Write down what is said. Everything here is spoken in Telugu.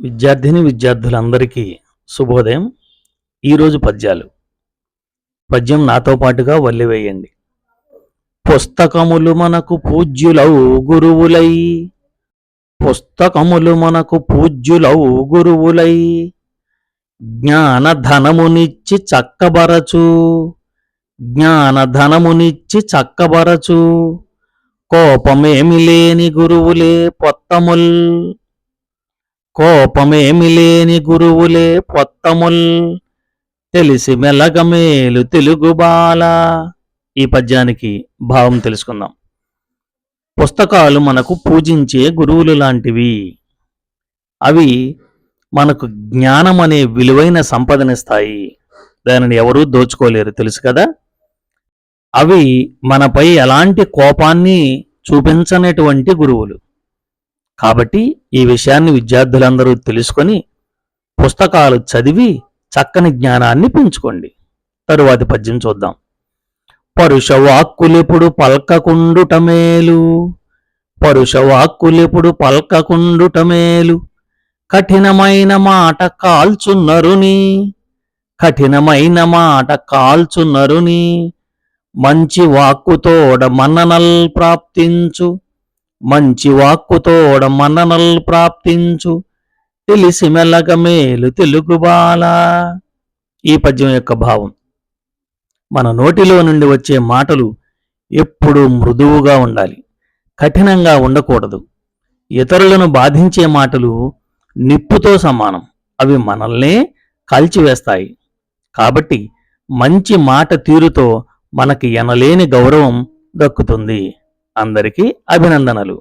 విద్యార్థిని విద్యార్థులందరికీ శుభోదయం. ఈరోజు పద్యాలు. పద్యం నాతో పాటుగా వల్లివేయండి పుస్తకములు మనకు పూజ్యులౌ గురువులై. పుస్తకములు మనకు పూజ్యులవు గురువులై. జ్ఞాన ధనమునిచ్చి చక్కబరచు. జ్ఞానధనమునిచ్చి చక్కబరచు. కోపమేమి లేని గురువులే పొత్తముల్. కోపమేమి లేని గురువులే పొత్తముల్. తెలిసి మెలగమేలు తెలుగు బాల. ఈ పద్యానికి భావం తెలుసుకుందాం. పుస్తకాలు మనకు పూజించే గురువులు లాంటివి. అవి మనకు జ్ఞానం అనే విలువైన సంపదనిస్తాయి. దానిని ఎవరూ దోచుకోలేరు తెలుసు కదా? అవి మనపై ఎలాంటి కోపాన్ని చూపించనటువంటి గురువులు. కాబట్టి ఈ విషయాన్ని విద్యార్థులందరూ తెలుసుకొని పుస్తకాలు చదివి చక్కని జ్ఞానాన్ని పెంచుకోండి. తరువాతి పద్యం చూద్దాం. పరుష వాక్కులెప్పుడు పల్కకుండుట మేలు. పరుష పల్కకుండుట మేలు. కఠినమైన మాట కాల్చున్నరుని కఠినమైన మాట కాల్చున్నరుని మంచి వాక్కుతోడ మన్ననల్ ప్రాప్తించు. మంచి వాక్కుతోడ మన్ననల్ ప్రాప్తించు. తెలిసి మెల్లగ మేలు తెలుగు బాల. ఈ పద్యం యొక్క భావం. మన నోటిలో నుండి వచ్చే మాటలు ఎప్పుడూ మృదువుగా ఉండాలి. కఠినంగా ఉండకూడదు. ఇతరులను బాధించే మాటలు నిప్పుతో సమానం. అవి మనల్నే కాల్చివేస్తాయి. కాబట్టి మంచి మాట తీరుతో మనకి ఎనలేని గౌరవం దక్కుతుంది. అందరికీ అభినందనలు.